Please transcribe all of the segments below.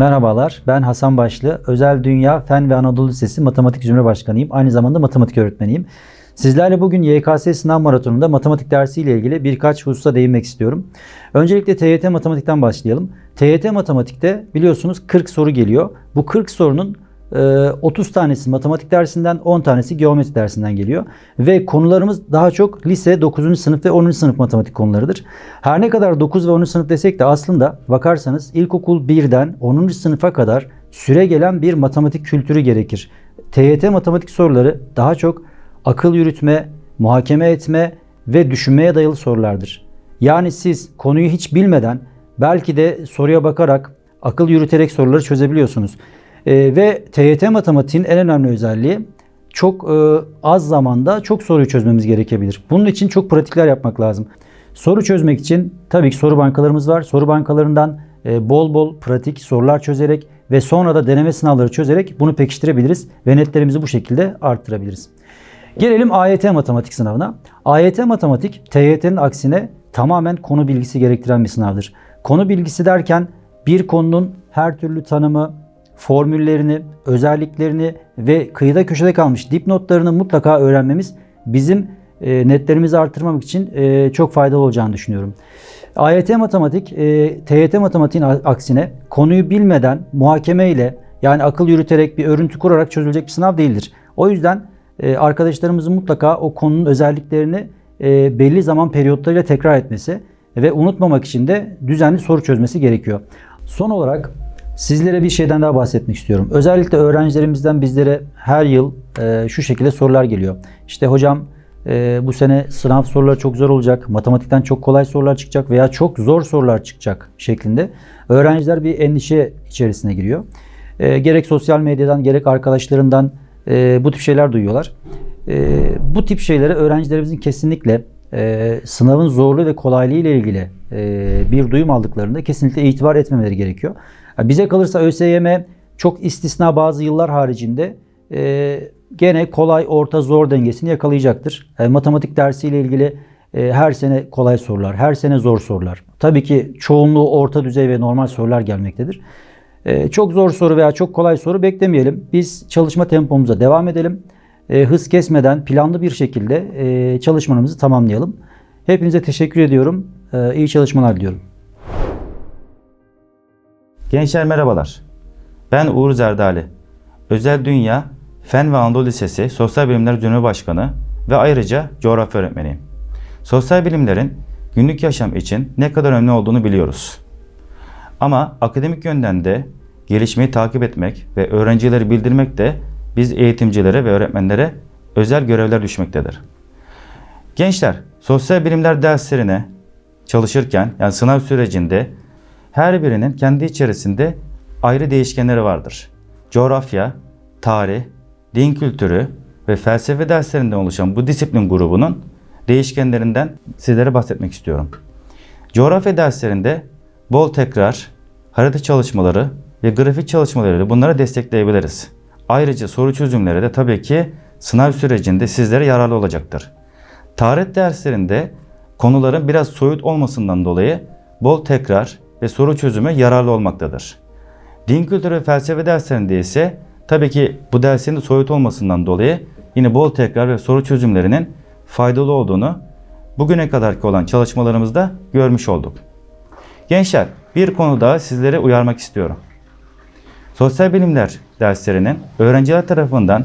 Merhabalar, ben Hasan Başlı. Özel Dünya Fen ve Anadolu Lisesi Matematik Zümre Başkanıyım. Aynı zamanda matematik öğretmeniyim. Sizlerle bugün YKS sınav maratonunda matematik dersiyle ilgili birkaç hususa değinmek istiyorum. Öncelikle TYT matematikten başlayalım. TYT matematikte biliyorsunuz 40 soru geliyor. Bu 40 sorunun 30 tanesi matematik dersinden, 10 tanesi geometri dersinden geliyor. Ve konularımız daha çok lise 9. sınıf ve 10. sınıf matematik konularıdır. Her ne kadar 9 ve 10. sınıf desek de aslında bakarsanız ilkokul 1'den 10. sınıfa kadar süre gelen bir matematik kültürü gerekir. TYT matematik soruları daha çok akıl yürütme, muhakeme etme ve düşünmeye dayalı sorulardır. Yani siz konuyu hiç bilmeden belki de soruya bakarak akıl yürüterek soruları çözebiliyorsunuz. Ee, ve TYT matematiğin en önemli özelliği çok e, az zamanda çok soruyu çözmemiz gerekebilir. Bunun için çok pratikler yapmak lazım. Soru çözmek için tabii ki soru bankalarımız var. Soru bankalarından e, bol bol pratik sorular çözerek ve sonra da deneme sınavları çözerek bunu pekiştirebiliriz ve netlerimizi bu şekilde arttırabiliriz. Gelelim AYT matematik sınavına. AYT matematik TYT'nin aksine tamamen konu bilgisi gerektiren bir sınavdır. Konu bilgisi derken bir konunun her türlü tanımı, formüllerini, özelliklerini ve kıyıda köşede kalmış dipnotlarını mutlaka öğrenmemiz bizim e, netlerimizi artırmamak için e, çok faydalı olacağını düşünüyorum. AYT matematik, e, TYT matematiğin a- aksine konuyu bilmeden muhakeme ile yani akıl yürüterek bir örüntü kurarak çözülecek bir sınav değildir. O yüzden e, arkadaşlarımızın mutlaka o konunun özelliklerini e, belli zaman periyotlarıyla tekrar etmesi ve unutmamak için de düzenli soru çözmesi gerekiyor. Son olarak sizlere bir şeyden daha bahsetmek istiyorum. Özellikle öğrencilerimizden bizlere her yıl e, şu şekilde sorular geliyor. İşte hocam e, bu sene sınav soruları çok zor olacak, matematikten çok kolay sorular çıkacak veya çok zor sorular çıkacak şeklinde öğrenciler bir endişe içerisine giriyor. E, gerek sosyal medyadan gerek arkadaşlarından e, bu tip şeyler duyuyorlar. E, bu tip şeylere öğrencilerimizin kesinlikle e, sınavın zorluğu ve kolaylığı ile ilgili e, bir duyum aldıklarında kesinlikle itibar etmemeleri gerekiyor. Bize kalırsa ÖSYM çok istisna bazı yıllar haricinde e, gene kolay, orta, zor dengesini yakalayacaktır. E, matematik dersiyle ilgili e, her sene kolay sorular, her sene zor sorular. Tabii ki çoğunluğu orta düzey ve normal sorular gelmektedir. E, çok zor soru veya çok kolay soru beklemeyelim. Biz çalışma tempomuza devam edelim. E, hız kesmeden planlı bir şekilde e, çalışmalarımızı tamamlayalım. Hepinize teşekkür ediyorum. E, iyi çalışmalar diliyorum. Gençler merhabalar. Ben Uğur Zerdali. Özel Dünya Fen ve Anadolu Lisesi Sosyal Bilimler Zümre Başkanı ve ayrıca coğrafya öğretmeniyim. Sosyal bilimlerin günlük yaşam için ne kadar önemli olduğunu biliyoruz. Ama akademik yönden de gelişmeyi takip etmek ve öğrencileri bildirmek de biz eğitimcilere ve öğretmenlere özel görevler düşmektedir. Gençler, sosyal bilimler derslerine çalışırken yani sınav sürecinde her birinin kendi içerisinde ayrı değişkenleri vardır. Coğrafya, tarih, din kültürü ve felsefe derslerinden oluşan bu disiplin grubunun değişkenlerinden sizlere bahsetmek istiyorum. Coğrafya derslerinde bol tekrar, harita çalışmaları ve grafik çalışmaları bunlara destekleyebiliriz. Ayrıca soru çözümleri de tabii ki sınav sürecinde sizlere yararlı olacaktır. Tarih derslerinde konuların biraz soyut olmasından dolayı bol tekrar ve soru çözümü yararlı olmaktadır. Din kültürü ve felsefe derslerinde ise tabii ki bu derslerin de soyut olmasından dolayı yine bol tekrar ve soru çözümlerinin faydalı olduğunu bugüne kadarki olan çalışmalarımızda görmüş olduk. Gençler bir konu daha sizlere uyarmak istiyorum. Sosyal bilimler derslerinin öğrenciler tarafından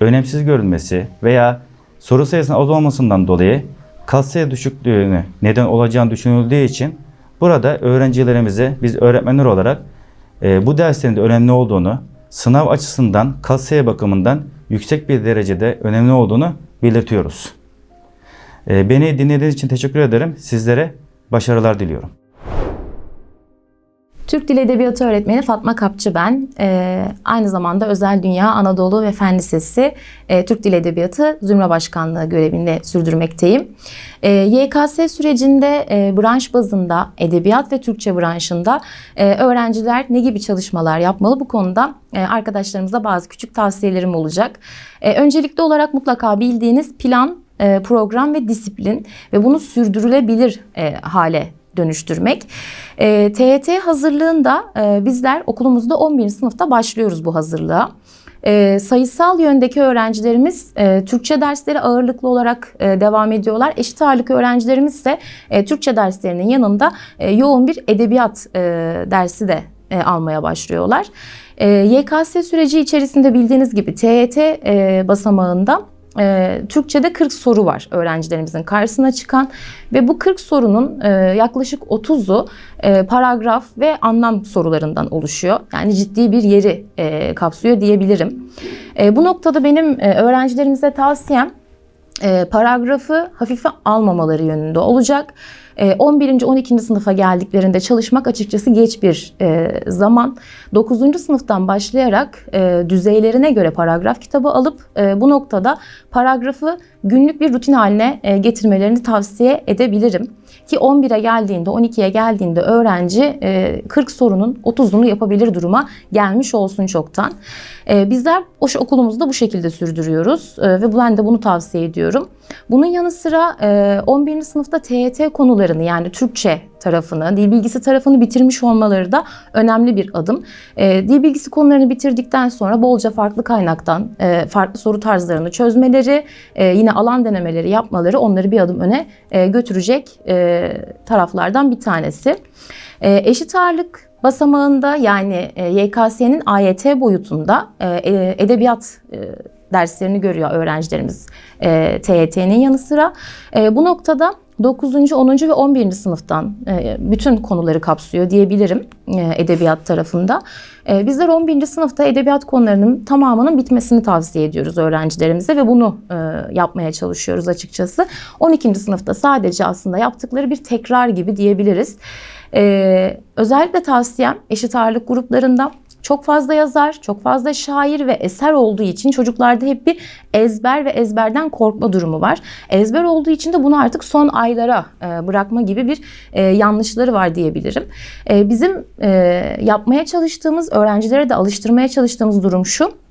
önemsiz görülmesi veya soru sayısının az olmasından dolayı kat sayı düşüklüğüne neden olacağını düşünüldüğü için burada öğrencilerimize biz öğretmenler olarak e, bu derslerin de önemli olduğunu, sınav açısından kat sayı bakımından yüksek bir derecede önemli olduğunu belirtiyoruz. E, beni dinlediğiniz için teşekkür ederim. Sizlere başarılar diliyorum. Türk Dil Edebiyatı öğretmeni Fatma Kapçı ben. Ee, aynı zamanda Özel Dünya Anadolu ve Fen Lisesi e, Türk Dil Edebiyatı Zümre Başkanlığı görevinde sürdürmekteyim. Ee, YKS sürecinde e, branş bazında edebiyat ve Türkçe branşında e, öğrenciler ne gibi çalışmalar yapmalı bu konuda e, arkadaşlarımıza bazı küçük tavsiyelerim olacak. E, öncelikli olarak mutlaka bildiğiniz plan, e, program ve disiplin ve bunu sürdürülebilir e, hale dönüştürmek. E, TYT hazırlığında e, bizler okulumuzda 11. sınıfta başlıyoruz bu hazırlığa. E, sayısal yöndeki öğrencilerimiz e, Türkçe dersleri ağırlıklı olarak e, devam ediyorlar. Eşit ağırlık öğrencilerimiz ise e, Türkçe derslerinin yanında e, yoğun bir edebiyat e, dersi de e, almaya başlıyorlar. E, YKS süreci içerisinde bildiğiniz gibi TYT e, basamağında e, Türkçe'de 40 soru var öğrencilerimizin karşısına çıkan ve bu 40 sorunun e, yaklaşık 30'u e, paragraf ve anlam sorularından oluşuyor. Yani ciddi bir yeri e, kapsıyor diyebilirim. E, bu noktada benim e, öğrencilerimize tavsiyem e, paragrafı hafife almamaları yönünde olacak. E, 11. 12. sınıfa geldiklerinde çalışmak açıkçası geç bir e, zaman. 9. sınıftan başlayarak e, düzeylerine göre paragraf kitabı alıp e, bu noktada paragrafı günlük bir rutin haline getirmelerini tavsiye edebilirim. Ki 11'e geldiğinde, 12'ye geldiğinde öğrenci e, 40 sorunun 30'unu yapabilir duruma gelmiş olsun çoktan. Bizler o okulumuzda bu şekilde sürdürüyoruz ve ben de bunu tavsiye ediyorum. Bunun yanı sıra e, 11. sınıfta TYT konularını yani Türkçe tarafını, dil bilgisi tarafını bitirmiş olmaları da önemli bir adım. E, dil bilgisi konularını bitirdikten sonra bolca farklı kaynaktan e, farklı soru tarzlarını çözmeleri, e, yine alan denemeleri yapmaları onları bir adım öne e, götürecek e, taraflardan bir tanesi. E, eşit ağırlık basamağında yani e, YKS'nin AYT boyutunda e, e, edebiyat derslerini görüyor öğrencilerimiz TYT'nin yanı sıra. Bu noktada 9. 10. ve 11. sınıftan e, bütün konuları kapsıyor diyebilirim e, edebiyat tarafında. E, bizler 11. sınıfta edebiyat konularının tamamının bitmesini tavsiye ediyoruz öğrencilerimize ve bunu yapmaya çalışıyoruz açıkçası. 12. sınıfta sadece aslında yaptıkları bir tekrar gibi diyebiliriz. Özellikle tavsiyem eşit ağırlık gruplarında çok fazla yazar, çok fazla şair ve eser olduğu için çocuklarda hep bir ezber ve ezberden korkma durumu var. Ezber olduğu için de bunu artık son aylara e, bırakma gibi bir e, yanlışları var diyebilirim. E, bizim yapmaya çalıştığımız, öğrencilere de alıştırmaya çalıştığımız durum şu.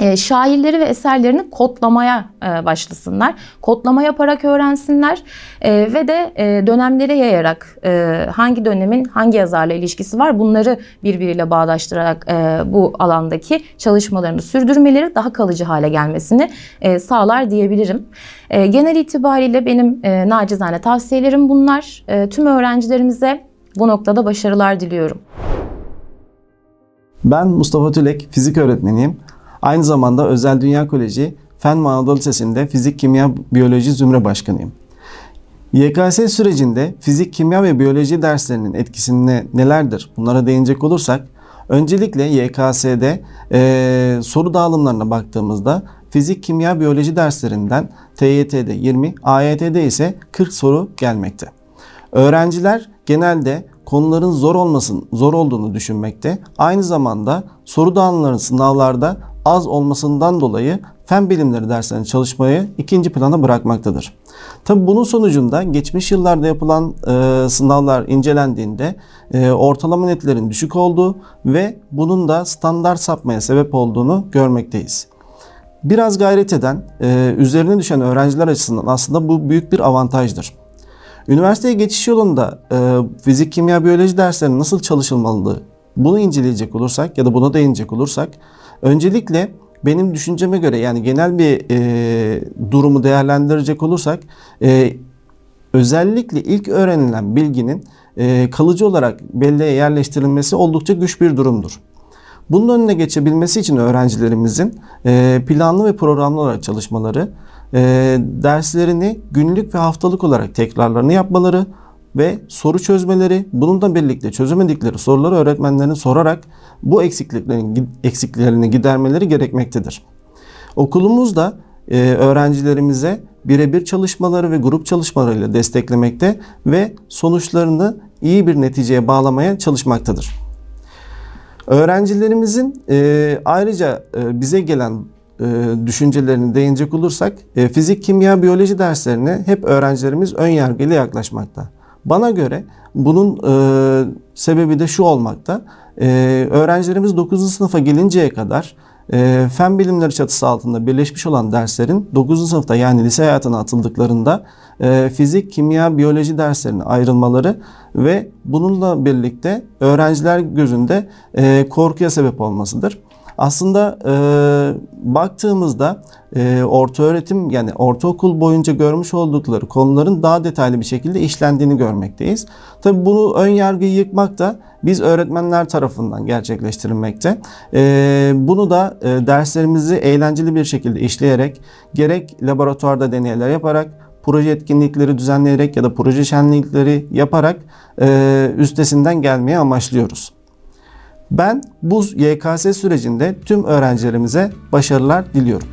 E, şairleri ve eserlerini kodlamaya e, başlasınlar. Kodlama yaparak öğrensinler E, ve de e, dönemlere yayarak hangi dönemin hangi yazarla ilişkisi var bunları birbiriyle bağdaştırarak bu alandaki çalışmalarını sürdürmeleri daha kalıcı hale gelmesini sağlar diyebilirim. Genel itibariyle benim nacizane tavsiyelerim bunlar. Tüm öğrencilerimize bu noktada başarılar diliyorum. Ben Mustafa Tülek, fizik öğretmeniyim. Aynı zamanda Özel Dünya Koleji Fen ve Anadolu Lisesi'nde Fizik, Kimya, Biyoloji Zümre Başkanıyım. YKS sürecinde fizik, kimya ve biyoloji derslerinin etkisine nelerdir? Bunlara değinecek olursak, öncelikle YKS'de eee, soru dağılımlarına baktığımızda fizik, kimya, biyoloji derslerinden TYT'de 20, AYT'de ise 40 soru gelmekte. Öğrenciler genelde konuların zor olmasın, zor olduğunu düşünmekte. Aynı zamanda soru dağılımlarının sınavlarda az olmasından dolayı fen bilimleri derslerine çalışmayı ikinci plana bırakmaktadır. Tabi bunun sonucunda geçmiş yıllarda yapılan e, sınavlar incelendiğinde e, ortalama netlerin düşük olduğu ve bunun da standart sapmaya sebep olduğunu görmekteyiz. Biraz gayret eden, e, üzerine düşen öğrenciler açısından aslında bu büyük bir avantajdır. Üniversiteye geçiş yolunda e, fizik, kimya, biyoloji derslerinin nasıl çalışılmalı bunu inceleyecek olursak ya da buna değinecek olursak öncelikle benim düşünceme göre yani genel bir e, durumu değerlendirecek olursak e, özellikle ilk öğrenilen bilginin e, kalıcı olarak belleğe yerleştirilmesi oldukça güç bir durumdur. Bunun önüne geçebilmesi için öğrencilerimizin e, planlı ve programlı olarak çalışmaları, e, derslerini günlük ve haftalık olarak tekrarlarını yapmaları ve soru çözmeleri, bununla birlikte çözemedikleri soruları öğretmenlerine sorarak bu eksikliklerin eksikliklerini gidermeleri gerekmektedir. Okulumuzda e, öğrencilerimize birebir çalışmaları ve grup çalışmalarıyla desteklemekte ve sonuçlarını iyi bir neticeye bağlamaya çalışmaktadır. Öğrencilerimizin e, ayrıca e, bize gelen e, düşüncelerini değinecek olursak e, fizik, kimya, biyoloji derslerine hep öğrencilerimiz ön yargıyla yaklaşmakta. Bana göre bunun e, sebebi de şu olmakta. E, öğrencilerimiz 9. sınıfa gelinceye kadar e, fen bilimleri çatısı altında birleşmiş olan derslerin 9. sınıfta yani lise hayatına atıldıklarında e, fizik, kimya, biyoloji derslerine ayrılmaları ve bununla birlikte öğrenciler gözünde e, korkuya sebep olmasıdır. Aslında e, baktığımızda e, orta öğretim yani ortaokul boyunca görmüş oldukları konuların daha detaylı bir şekilde işlendiğini görmekteyiz. Tabi bunu ön yargıyı yıkmak da biz öğretmenler tarafından gerçekleştirilmekte. E, bunu da e, derslerimizi eğlenceli bir şekilde işleyerek gerek laboratuvarda deneyler yaparak proje etkinlikleri düzenleyerek ya da proje şenlikleri yaparak e, üstesinden gelmeye amaçlıyoruz. Ben bu YKS sürecinde tüm öğrencilerimize başarılar diliyorum.